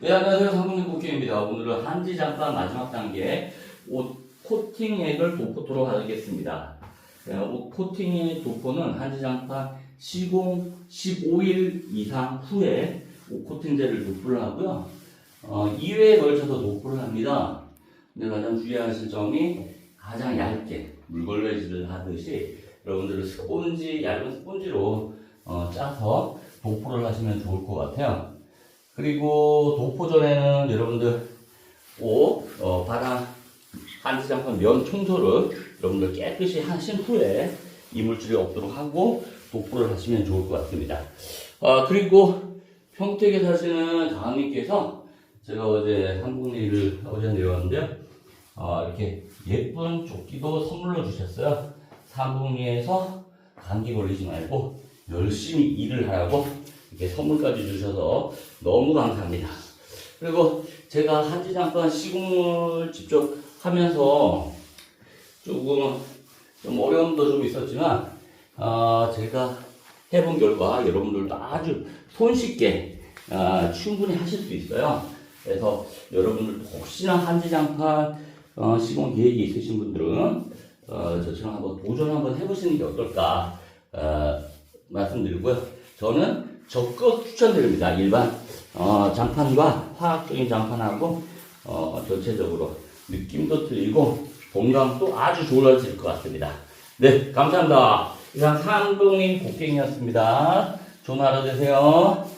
네, 안녕하세요. 상동님 국기입니다. 오늘은 한지 잠깐 마지막 단계 옷 코팅액을 도포토록 하겠습니다. 네, 옷 코팅액 도포는 한지 잠깐 시공 15일 이상 후에 옷 코팅제를 도포를 하고요. 어, 2회에 걸쳐서 도포를 합니다. 근데 가장 주의하실 점이 가장 얇게 물걸레질을 하듯이 여러분들은 스폰지, 얇은 스폰지로 어, 짜서 도포를 하시면 좋을 것 같아요. 그리고 도포 전에는 여러분들 옷, 어, 바닥, 한지장판 면 청소를 여러분들 깨끗이 하신 후에 이물질이 없도록 하고 도포를 하시면 좋을 것 같습니다. 아, 그리고 평택에 사시는 강님께서 제가 어제 한국일을 어제 내려왔는데요. 아, 이렇게 예쁜 조끼도 선물로 주셨어요. 사무리에서 감기 걸리지 말고 열심히 일을 하라고 이렇게 선물까지 주셔서 너무 감사합니다. 그리고 제가 한지 잠깐 시공을 직접 하면서 조금 좀 어려움도 좀 있었지만 아, 제가 해본 결과 여러분들도 아주 손쉽게 아, 충분히 하실 수 있어요. 그래서 여러분들 혹시나 한지 잠깐 어, 시공 계획이 있으신 분들은 어, 저처럼 한번 도전 한번 해보시는 게 어떨까 어, 말씀드리고요. 저는 적극 추천드립니다. 일반 어, 장판과 화학적인 장판하고 어, 전체적으로 느낌도 틀리고 공감도 아주 좋아질 것 같습니다. 네, 감사합니다. 이상 상동인 곡괭이였습니다. 좋은 하루 되세요.